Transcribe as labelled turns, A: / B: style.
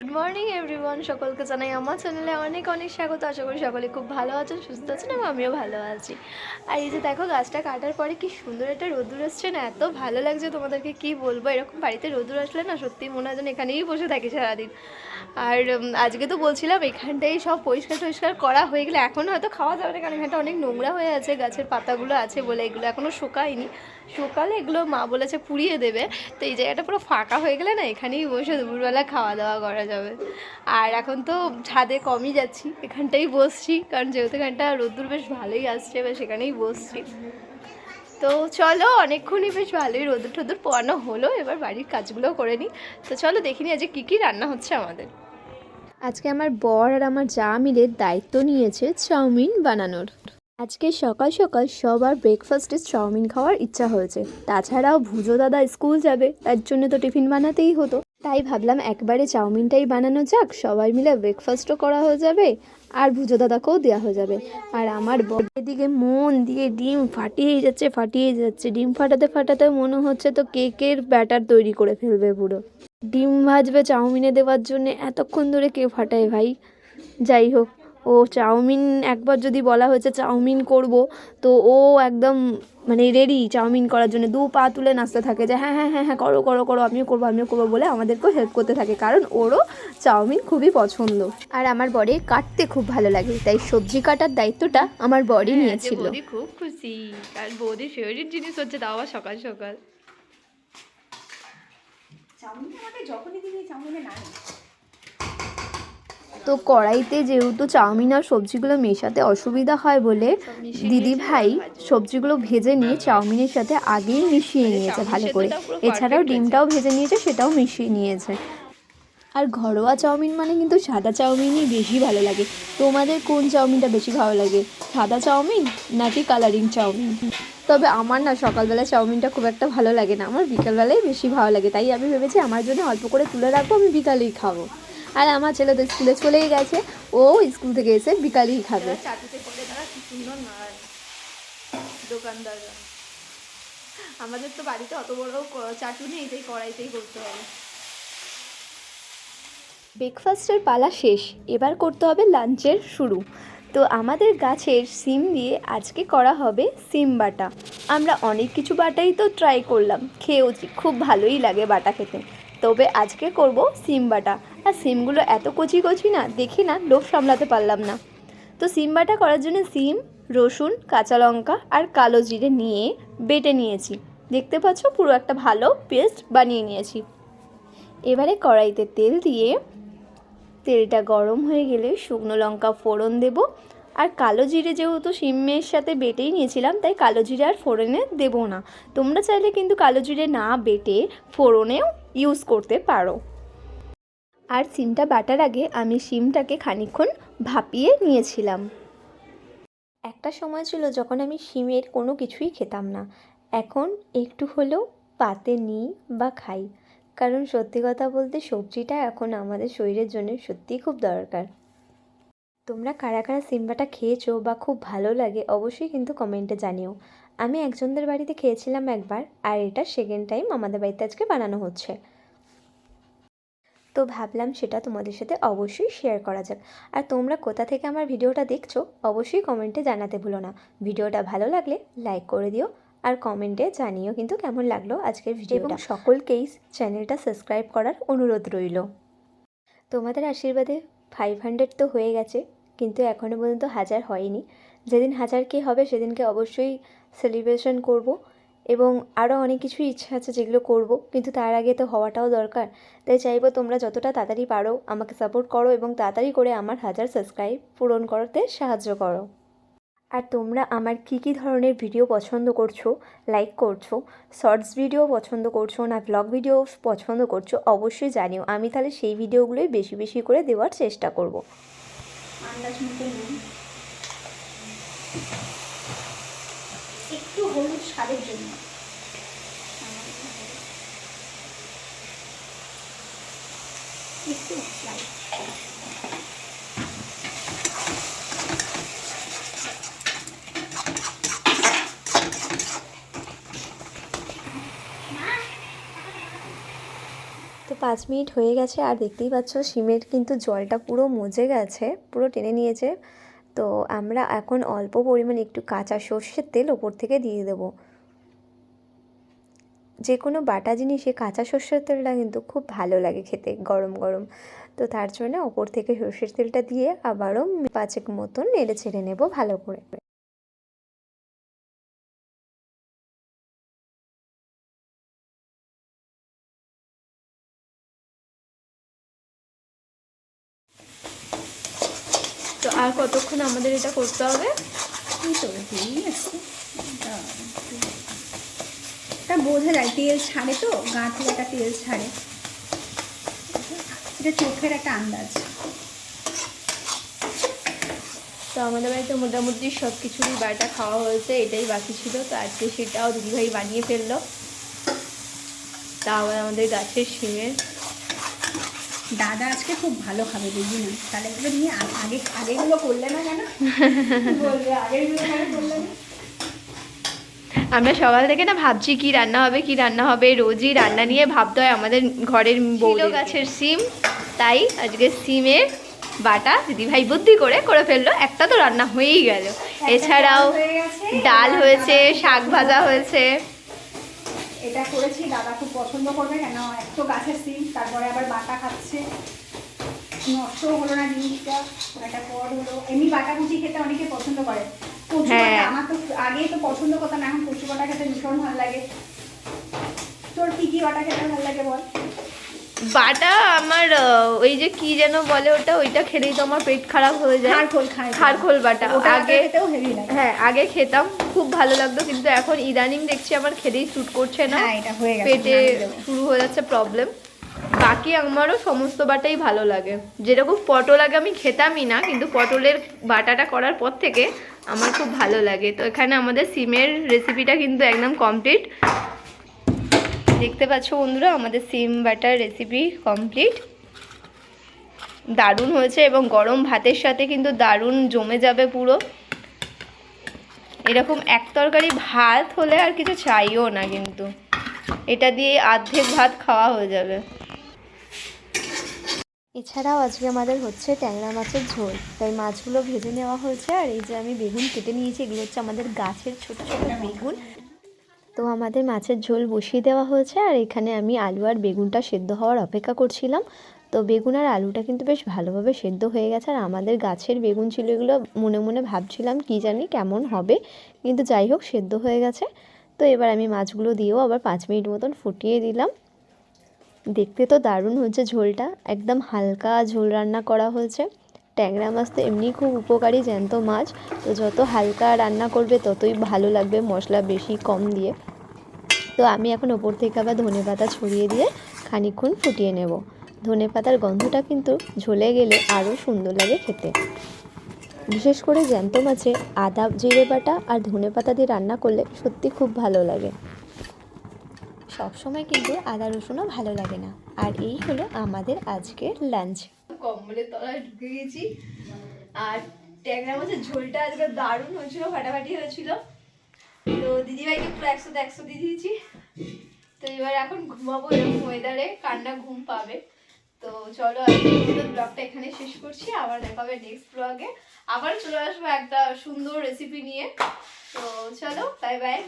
A: Good morning everyone সকলকে জানাই আমার চ্যানেলে অনেক অনেক স্বাগত। আশা করি সকলে খুব ভালো আছেন, সুস্থ আছেন এবং আমিও ভালো আছি। আর এই যে দেখো, গাছটা কাটার পরে কি সুন্দর একটা রোদুর আসছে না? এত ভালো লাগছে তোমাদেরকে কি বলব? এরকম বাড়িতে রোদুর আসলে না সত্যি মনে হয় যেন এখানেই বসে থাকি সারাদিন। আর আজকে তো বলছিলাম এখানটাই সব পরিষ্কার টরিষ্কার করা হয়ে গেলে এখনও হয়তো খাওয়া যাবে না, কারণ এখানটা অনেক নোংরা হয়ে আছে। গাছের পাতাগুলো আছে বলে এগুলো এখনও শুকায়নি। সকালে এগুলো মা বলেছে পুড়িয়ে দেবে। তো এই জায়গাটা পুরো ফাঁকা হয়ে গেলে না এখানেই বসে দুপুরবেলা খাওয়া দাওয়া করা যাবে। আর এখন তো ছাদে কমই যাচ্ছি, এখানটাই বসছি, কারণ যেহেতু এখানটা রোদ্দুর বেশ ভালোই আসছে বেশ সেখানেই বসছি। তো চলো, অনেকক্ষণই বেশ ভালোই রোদুর টোদুর পোয়ানো হলো, এবার বাড়ির কাজগুলো করে নিই। তো চলো দেখিনি আজকে কী কী রান্না হচ্ছে আমাদের। আজকে আমার বর আর আমার যা মিলে দায়িত্ব নিয়েছে চাউমিন বানানোর। আজকে সকাল সকাল সবার ব্রেকফাস্টে চাউমিন খাওয়ার ইচ্ছা হয়েছে। তাছাড়াও ভুজো দাদা স্কুল যাবে, তার জন্য তো টিফিন বানাতেই হতো। তাই ভাবলাম একবারে চাউমিনটাই বানানো যাক, সবাই মিলে ব্রেকফাস্টও করা হয়ে যাবে আর ভুজো দাদাকেও দেওয়া হয়ে যাবে। আর আমার বর দিকে মন দিয়ে ডিম ফাটিয়ে যাচ্ছে ফাটিয়ে যাচ্ছে। ডিম ফাটাতে ফাটাতে মনে হচ্ছে তো কেকের ব্যাটার তৈরি করে ফেলবে পুরো। ডিম ভাজবে চাউমিনে দেওয়ার জন্য, এতক্ষণ ধরে কে ফাটায় ভাই? যাই হোক ও চাউমিন একবার যদি বলা হয়েছে চাউমিন করব তো ও একদম মানে রেডি চাউমিন করার জন্য। দু পা তুলে নাচতে থাকে যে হ্যাঁ হ্যাঁ হ্যাঁ হ্যাঁ করো করো করো আমিও করব আমিও করব বলে আমাদেরকেও হেল্প করতে থাকে। কারণ ওরও চাউমিন খুবই পছন্দ। আর আমার বরে কাটতে খুব ভালো লাগে তাই সবজি কাটার দায়িত্বটা আমার বরই নিয়েছিল।
B: খুব খুশি। আর বৌদির ফেভারিট জিনিস হচ্ছে তাও আবার সকাল সকাল।
C: চাউমিন আমাকে যখনই দিবি চাউমিনে নাই।
A: তো কড়াইতে যেহেতু চাউমিন আর সবজিগুলো মেশাতে অসুবিধা হয় বলে দিদি ভাই সবজিগুলো ভেজে নিয়ে চাউমিনের সাথে আগেই মিশিয়ে নিয়েছে ভালো করে। এছাড়াও ডিমটাও ভেজে নিয়েছে, সেটাও মিশিয়ে নিয়েছে। আর ঘরোয়া চাউমিন মানে কিন্তু সাদা চাউমিনই বেশি ভালো লাগে। তোমাদের কোন চাউমিনটা বেশি ভালো লাগে, সাদা চাউমিন নাকি কালারিং চাউমিন? তবে আমার না সকালবেলা চাউমিনটা খুব একটা ভালো লাগে না, আমার বিকালবেলায় বেশি ভালো লাগে, তাই আমি ভেবেছি আমার জন্য অল্প করে তুলে রাখব, আমি বিকালেই খাব। আর আমার ছেলে তো স্কুলে চলেই গেছে। ও স্কুল থেকে এসে বিকালেই খাবে।
B: দোকানদাররা। আমাদের তো বাড়িতে অত বড় চাটু নেই তাই কড়াইতেই করতে হবে।
A: ব্রেকফাস্টের পালা শেষ। এবার করতে হবে লাঞ্চের শুরু। তো আমাদের গাছের সিম দিয়ে আজকে করা হবে সিম বাটা। আমরা অনেক কিছু বাটাই তো ট্রাই করলাম। খেয়েওছি। খুব ভালোই লাগে বাটা খেতে। তবে আজকে করব সিম বাটা। আর সিমগুলো এত কচি কচি না, দেখে না লোভ সামলাতে পারলাম না। তো সিম বাটা করার জন্য সিম, রসুন, কাঁচা লঙ্কা আর কালো জিরে নিয়ে বেটে নিয়েছি। দেখতে পাচ্ছ পুরো একটা ভালো পেস্ট বানিয়ে নিয়েছি। এবারে কড়াইতে তেল দিয়ে তেলটা গরম হয়ে গেলে শুকনো লঙ্কা ফোড়ন দেব। আর কালো জিরে যেহেতু সিমের সাথে বেটেই নিয়েছিলাম, তাই কালো জিরে আর ফোড়নে দেবো না। তোমরা চাইলে কিন্তু কালো জিরে না বেটে ফোড়নেও ইউজ করতে পারো। আর সিমটা বাটার আগে আমি সিমটাকে খানিকক্ষণ ভাপিয়ে নিয়েছিলাম। একটা সময় ছিল যখন আমি সিমের কোনো কিছুই খেতাম না। এখন একটু হলেও পাতে নিই বা খাই। কারণ সত্যি কথা বলতে সবজিটা এখন আমাদের শরীরের জন্য সত্যিই খুব দরকার। তোমরা কারা কারা সিম্বাটা খেয়েছো বা খুব ভালো লাগে অবশ্যই কিন্তু কমেন্টে জানিও। আমি একজনদের বাড়িতে খেয়েছিলাম একবার আর এটা সেকেন্ড টাইম আমাদের বাড়িতে আজকে বানানো হচ্ছে। তো ভাবলাম সেটা তোমাদের সাথে অবশ্যই শেয়ার করা যাক। আর তোমরা কোথা থেকে আমার ভিডিওটা দেখছ অবশ্যই কমেন্টে জানাতে ভুলো না। ভিডিওটা ভালো লাগলে লাইক করে দিও আর কমেন্টে জানিও কিন্তু কেমন লাগল আজকের ভিডিও এবং সকলকেই চ্যানেলটা সাবস্ক্রাইব করার অনুরোধ রইল। তোমাদের আশীর্বাদে ফাইভ হান্ড্রেড তো হয়ে গেছে কিন্তু এখনও পর্যন্ত হাজার হয়নি। যেদিন হাজার কে হবে সেদিনকে অবশ্যই সেলিব্রেশন করব এবং আরও অনেক কিছুই ইচ্ছা আছে যেগুলো করব, কিন্তু তার আগে তো হওয়াটাও দরকার। তাই চাইব তোমরা যতটা তাড়াতাড়ি পারো আমাকে সাপোর্ট করো এবং তাড়াতাড়ি করে আমার হাজার সাবস্ক্রাইব পূরণ করতে সাহায্য করো। আর তোমরা আমার কী কী ধরনের ভিডিও পছন্দ করছ লাইক করছ শর্টস ভিডিও পছন্দ করছ না ব্লগ ভিডিও পছন্দ করছ অবশ্যই জানিও। আমি তাহলে সেই ভিডিওগুলোই বেশি বেশি করে দেওয়ার চেষ্টা করব।
C: আন্দাজ মতো হলুদ স্বাদের জন্য।
A: তো পাঁচ মিনিট হয়ে গেছে আর দেখতেই পাচ্ছ, সিমের কিন্তু জলটা পুরো মজে গেছে, পুরো টেনে নিয়েছে। তো আমরা এখন অল্প পরিমাণে একটু কাঁচা সর্ষের তেল ওপর থেকে দিয়ে দেবো। যে কোনো বাটা জিনিসে কাঁচা সর্ষের তেলটা কিন্তু খুব ভালো লাগে খেতে, গরম গরম। তো তার জন্য ওপর থেকে সর্ষের তেলটা দিয়ে আবারও পাঁচেক মতন নেড়ে ছেড়ে নেব ভালো করে।
B: আর কতক্ষণ আমাদের এটা করতে হবে?
C: এটা বোঝা যায় তেল ছাড়ে তো গা থেকে একটা তেল ছাড়ে। এটা চোখের একটা আন্দাজ।
B: তো আমাদের বাড়িতে মোটামুটি সব কিছুরই বাটা খাওয়া হয়েছে এটাই বাকি ছিল। তো আজকে সেটাও দিদিভাই বানিয়ে ফেলল। তা আবার আমাদের গাছের শিমের
C: দাদা আজকে খুব ভালো খাবে বুঝলি না? তাহলে এগুলো নিয়ে আগে আগেগুলো করলে না কেন বলবে আগেগুলো কেন করলে না?
B: আমরা সকাল থেকে না ভাবছি কি রান্না হবে কি রান্না হবে। রোজই রান্না নিয়ে ভাবতে হয় আমাদের ঘরের বউলো গাছের সিম তাই আজকে সিমের বাটা দিদিভাই বুদ্ধি করে করে ফেলল। একটা তো রান্না হয়েই গেল। এছাড়াও ডাল হয়েছে শাক ভাজা হয়েছে।
C: এটা করেছি দাদা খুব পছন্দ করবে কেন এক তো গাছের সিম তারপরে আবার বাটা খাচ্ছে। নষ্ট হলো না জিনিসটা একটা পর হলো। এমনি বাটা কুচি খেতে অনেকে পছন্দ করে। কচু
B: হ্যাঁ।
C: আমার তো আগে তো পছন্দ করতাম এখন কচু বাটা খেতে ভীষণ ভালো লাগে। তোর কি কি বাটা খেতে ভালো লাগে বল?
B: বাটা আমার ওই যে কি যেন বলে ওটা ওইটা খেলেই তো আমার পেট খারাপ হয়ে যায়।
C: খারখোল খায়
B: খারখোল বাটা। আগে
C: খেতেও হেভি লাগে।
B: হ্যাঁ আগে খেতাম খুব ভালো লাগতো কিন্তু এখন ইদানিং দেখছি আমার খেতেই স্যুট করছে না।
C: হ্যাঁ এটা হয়ে গেছে
B: পেটে শুরু হয়ে যাচ্ছে প্রবলেম বাকি আমারও সমস্ত বাটাই ভালো লাগে। যেরকম পটল আগে আমি খেতামই না কিন্তু পটলের বাটাটা করার পর থেকে আমার খুব ভালো লাগে। তো এখানে আমাদের সিমের রেসিপিটা কিন্তু একদম কমপ্লিট দেখতে পাচ্ছ বন্ধুরা, আমাদের সিম বাটার রেসিপি কমপ্লিট দারুণ হয়েছে এবং গরম ভাতের সাথে কিন্তু দারুণ জমে যাবে পুরো। এরকম এক তরকারি ভাত হলে আর কিছু চাইও না কিন্তু। এটা দিয়ে অর্ধেক ভাত খাওয়া হয়ে যাবে।
A: এছাড়াও আজকে আমাদের হচ্ছে ট্যাংরা মাছের ঝোল। তাই মাছগুলো ভেজে নেওয়া হয়েছে, আর এই যে আমি বেগুন কেটে নিয়েছি, এগুলো হচ্ছে আমাদের গাছের ছোট ছোট বেগুন। তো আমাদের মাছের ঝোল বসিয়ে দেওয়া হয়েছে আর এখানে আমি আলু আর বেগুনটা সেদ্ধ হওয়ার অপেক্ষা করছিলাম। তো বেগুন আর আলুটা কিন্তু বেশ ভালোভাবে সেদ্ধ হয়ে গেছে আর আমাদের গাছের বেগুন ছিল এগুলো মনে মনে ভাবছিলাম কি জানি কেমন হবে। কিন্তু যাই হোক, সেদ্ধ হয়ে গেছে। তো এবার আমি মাছগুলো দিয়েও আবার পাঁচ মিনিট মতন ফুটিয়ে দিলাম। দেখতে তো দারুণ হচ্ছে ঝোলটা। একদম হালকা ঝোল রান্না করা হয়েছে। ট্যাংরা মাছ তো এমনি খুব উপকারী জ্যান্ত মাছ। তো যত হালকা রান্না করবে, ততই ভালো লাগবে মশলা বেশি কম দিয়ে। তো আমি এখন ওপর থেকে আবার ধনে পাতা ছড়িয়ে দিয়ে খানিকক্ষণ ফুটিয়ে নেব। ধনে পাতার গন্ধটা কিন্তু ঝলে গেলে আরও সুন্দর লাগে খেতে। বিশেষ করে জ্যান্ত মাছে আদা জিরে বাটা আর ধনে পাতা দিয়ে রান্না করলে সত্যি খুব ভালো লাগে। সবসময় কিন্তু আদা রসুনও ভালো লাগে না। আর এই হলো আমাদের আজকের লাঞ্চ
B: কম্বলের তলায় ঢুকে গেছি। আর ট্যাংরা মাছের ঝোলটা আজকে দারুণ হয়েছিল, ফাটাফাটি হয়েছিল। তো দিদিভাইকে পুরো একশো একশো দিয়ে দিয়েছি। তো এবার এখন ঘুমাবো এরকম ওয়েদারে কান্না ঘুম পাবে। তো চলো ব্লগটা এখানে শেষ করছি, আবার দেখা হবে নেক্সট ব্লগে আবার চলে আসব একটা সুন্দর রেসিপি নিয়ে। তো চলো বাই বাই